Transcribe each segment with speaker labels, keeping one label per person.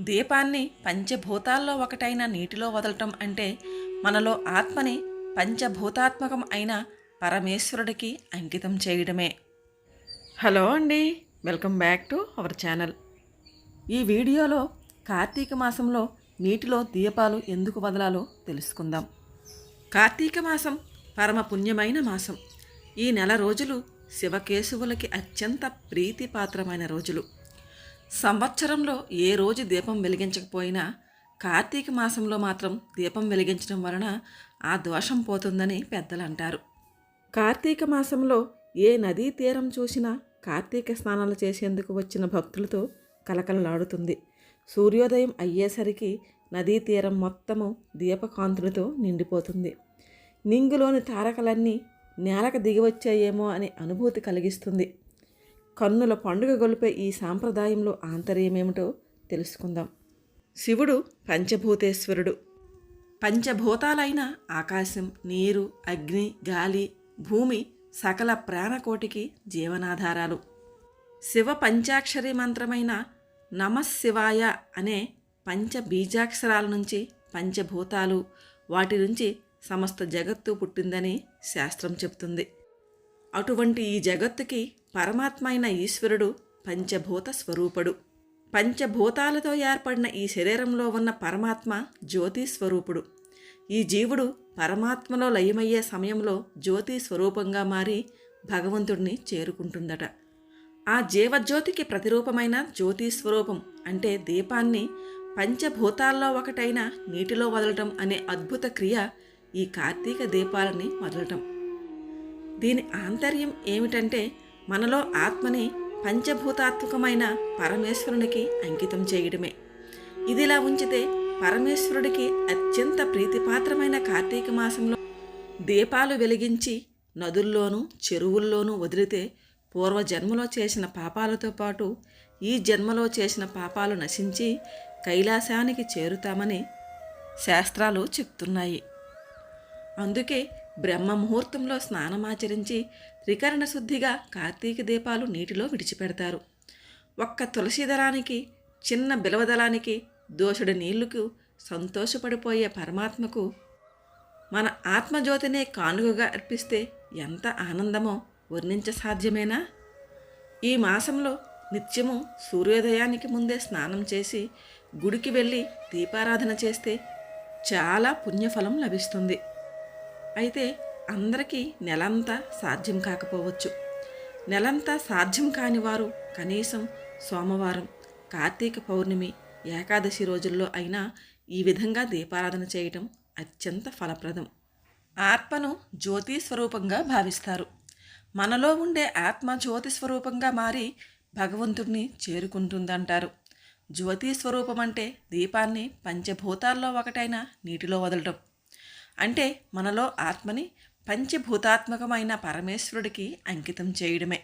Speaker 1: దీపాన్ని పంచభూతాల్లో ఒకటైన నీటిలో వదలటం అంటే మనలో ఆత్మని పంచభూతాత్మకం అయిన పరమేశ్వరుడికి అంకితం చేయడమే. హలో అండి welcome back to our channel. ఈ వీడియోలో కార్తీక మాసంలో నీటిలో దీపాలు ఎందుకు వదలాలో తెలుసుకుందాం. కార్తీక మాసం పరమ పుణ్యమైన మాసం. ఈ నెల రోజులు శివకేశవులకి అత్యంత ప్రీతిపాత్రమైన రోజులు. సంవత్సరంలో ఏ రోజు దీపం వెలిగించకపోయినా కార్తీక మాసంలో మాత్రం దీపం వెలిగించడం వలన ఆ దోషం పోతుందని పెద్దలు అంటారు. కార్తీక మాసంలో ఏ నదీ తీరం చూసినా కార్తీక స్నానాలు చేసేందుకు వచ్చిన భక్తులతో కలకలలాడుతుంది. సూర్యోదయం అయ్యేసరికి నదీ తీరం మొత్తము దీపకాంతులతో నిండిపోతుంది. నింగులోని తారకలన్నీ నేలకు దిగివచ్చాయేమో అనే అనుభూతి కలిగిస్తుంది. కన్నుల పండుగ గొలిపే ఈ సాంప్రదాయంలో ఆంతర్యమేమిటో తెలుసుకుందాం. శివుడు పంచభూతేశ్వరుడు. పంచభూతాలైన ఆకాశం నీరు అగ్ని గాలి భూమి సకల ప్రాణకోటికి జీవనాధారాలు. శివ పంచాక్షరి మంత్రమైన నమశివాయ అనే పంచ బీజాక్షరాల నుంచి పంచభూతాలు వాటి నుంచి సమస్త జగత్తు పుట్టిందని శాస్త్రం చెబుతుంది. అటువంటి ఈ జగత్తుకి పరమాత్మ అయిన ఈశ్వరుడు పంచభూత స్వరూపుడు. పంచభూతాలతో ఏర్పడిన ఈ శరీరంలో ఉన్న పరమాత్మ జ్యోతి స్వరూపుడు ఈ జీవుడు పరమాత్మలో లయమయ్యే సమయంలో జ్యోతి స్వరూపంగా మారి భగవంతుడిని చేరుకుంటుందట. ఆ జీవజ్యోతికి ప్రతిరూపమైన జ్యోతి స్వరూపం అంటే దీపాన్ని పంచభూతాల్లో ఒకటైన నీటిలో వదలటం అనే అద్భుత క్రియ ఈ కార్తీక దీపాలని వదలటం. దీని ఆంతర్యం ఏమిటంటే మనలో ఆత్మని పంచభూతాత్మకమైన పరమేశ్వరునికి అంకితం చేయడమే. ఇదిలా ఉంచితే పరమేశ్వరుడికి అత్యంత ప్రీతిపాత్రమైన కార్తీక మాసంలో దీపాలు వెలిగించి నదుల్లోనూ చెరువుల్లోనూ వదిలితే పూర్వజన్మలో చేసిన పాపాలతో పాటు ఈ జన్మలో చేసిన పాపాలు నశించి కైలాసానికి చేరుతామని శాస్త్రాలు చెప్తున్నాయి. అందుకే బ్రహ్మ ముహూర్తంలో స్నానమాచరించి త్రికరణ శుద్ధిగా కార్తీక దీపాలు నీటిలో విడిచిపెడతారు. ఒక్క తులసిదళానికి చిన్న బిలవదళానికి దోషుడి నీళ్ళకు సంతోషపడిపోయే పరమాత్మకు మన ఆత్మజ్యోతినే కానుకగా అర్పిస్తే ఎంత ఆనందమో వర్ణించ సాధ్యమేనా ఈ మాసంలో నిత్యము సూర్యోదయానికి ముందే స్నానం చేసి గుడికి వెళ్ళి దీపారాధన చేస్తే చాలా పుణ్యఫలం లభిస్తుంది. అయితే అందరికీ నెలంతా సాధ్యం కాకపోవచ్చు. నెలంతా సాధ్యం కాని వారు కనీసం సోమవారం కార్తీక పౌర్ణమి ఏకాదశి రోజుల్లో అయినా ఈ విధంగా దీపారాధన చేయటం అత్యంత ఫలప్రదం. ఆత్మను జ్యోతి స్వరూపంగా భావిస్తారు. మనలో ఉండే ఆత్మ జ్యోతి స్వరూపంగా మారి భగవంతుడిని చేరుకుంటుందంటారు. జ్యోతి స్వరూపం అంటే దీపాన్ని పంచభూతాల్లో ఒకటైన నీటిలో వదలటం. అంటే మనలో ఆత్మని పంచభూతాత్మకమైన పరమేశ్వరుడికి అంకితం చేయడమే.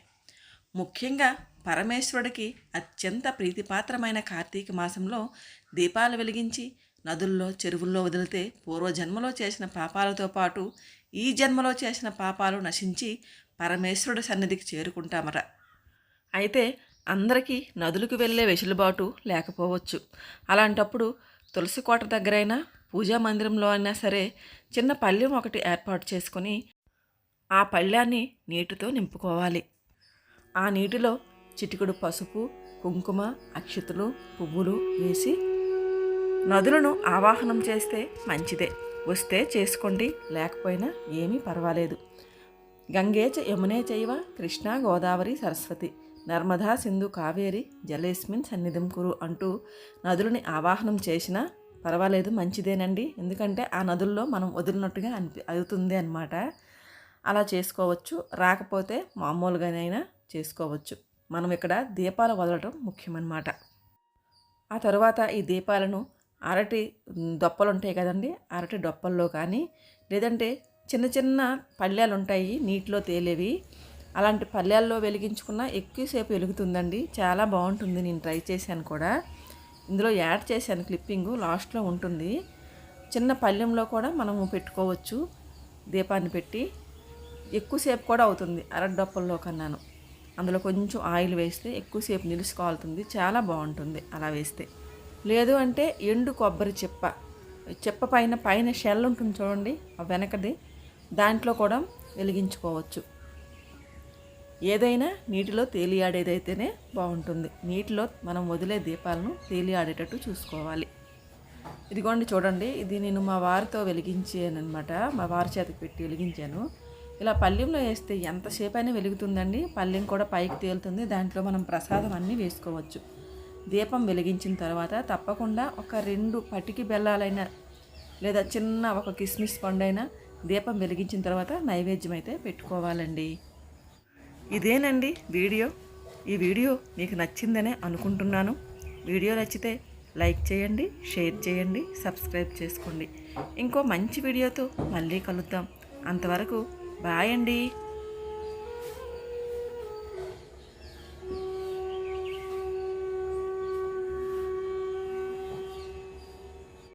Speaker 1: ముఖ్యంగా పరమేశ్వరుడికి అత్యంత ప్రీతిపాత్రమైన కార్తీక మాసంలో దీపాలు వెలిగించి నదుల్లో చెరువుల్లో వదిలితే పూర్వజన్మలో చేసిన పాపాలతో పాటు ఈ జన్మలో చేసిన పాపాలు నశించి పరమేశ్వరుడి సన్నిధికి చేరుకుంటామట. అయితే అందరికీ నదులకు వెళ్ళే వెసులుబాటు లేకపోవచ్చు. అలాంటప్పుడు తులసి కోట దగ్గరైనా పూజా మందిరంలో అయినా సరే చిన్న పళ్ళెం ఒకటి ఏర్పాటు చేసుకొని ఆ పళ్ళాన్ని నీటితో నింపుకోవాలి. ఆ నీటిలో చిటికుడు పసుపు కుంకుమ అక్షతలు పువ్వులు వేసి నదులను ఆవాహనం చేస్తే మంచిదే. వస్తే చేసుకోండి లేకపోయినా ఏమీ పర్వాలేదు. గంగే చ యమునే చైవ కృష్ణ గోదావరి సరస్వతి నర్మదా సింధు కావేరి జలేస్మిన్ సన్నిధం కురు అంటూ నదులని ఆవాహనం చేసినా పర్వాలేదు మంచిదేనండి. ఎందుకంటే ఆ నదుల్లో మనం వదిలినట్టుగా అనిపి అవుతుంది అనమాట అలా చేసుకోవచ్చు. రాకపోతే మామూలుగానైనా చేసుకోవచ్చు. మనం ఇక్కడ దీపాలు వదలటం ముఖ్యమన్నమాట. ఆ తర్వాత ఈ దీపాలను అరటి దొప్పలు ఉంటాయి కదండి అరటి డొప్పల్లో కానీ లేదంటే చిన్న చిన్న పళ్ళాలు ఉంటాయి నీటిలో తేలేవి. అలాంటి పళ్ళాల్లో వెలిగించుకున్న ఎక్కువసేపు వెలుగుతుందండి. చాలా బాగుంటుంది. నేను ట్రై చేశాను కూడా. ఇందులో యాడ్ చేశాను క్లిప్పింగు లాస్ట్లో ఉంటుంది. చిన్న పళ్ళెంలో కూడా మనము పెట్టుకోవచ్చు దీపాన్ని పెట్టి. ఎక్కువసేపు కూడా అవుతుంది అరడొప్పల్లో కన్నాను. అందులో కొంచెం ఆయిల్ వేస్తే ఎక్కువసేపు నిలుచుకోవాలుతుంది చాలా బాగుంటుంది అలా వేస్తే. లేదు అంటే ఎండు కొబ్బరి చెప్ప. చెప్ప పైన పైన షెల్ ఉంటుంది చూడండి వెనకది. దాంట్లో కూడా వెలిగించుకోవచ్చు. ఏదైనా నీటిలో తేలియాడేదైతేనే బాగుంటుంది. నీటిలో మనం వదిలే దీపాలను తేలియాడేటట్టు చూసుకోవాలి. ఇదిగోండి చూడండి ఇది నేను మా వారితో వెలిగించానమాట మా వారి చేతికి పెట్టి వెలిగించాను. ఇలా పల్లెంలో వేస్తే ఎంతసేపు అయినా వెలుగుతుందండి. పల్లెం కూడా పైకి తేలుతుంది. దాంట్లో మనం ప్రసాదం అన్నీ వేసుకోవచ్చు. దీపం వెలిగించిన తర్వాత తప్పకుండా ఒక రెండు పటికి బెల్లాలైనా లేదా చిన్న ఒక కిస్మిస్ పండైనా దీపం వెలిగించిన తర్వాత నైవేద్యం అయితే పెట్టుకోవాలండి. ఇదేనండి వీడియో. ఈ వీడియో మీకు నచ్చిందనే అనుకుంటున్నాను. వీడియో నచ్చితే లైక్ చేయండి షేర్ చేయండి సబ్స్క్రైబ్ చేసుకోండి. ఇంకో మంచి వీడియోతో మళ్ళీ కలుద్దాం. అంతవరకు బాయ్ అండి.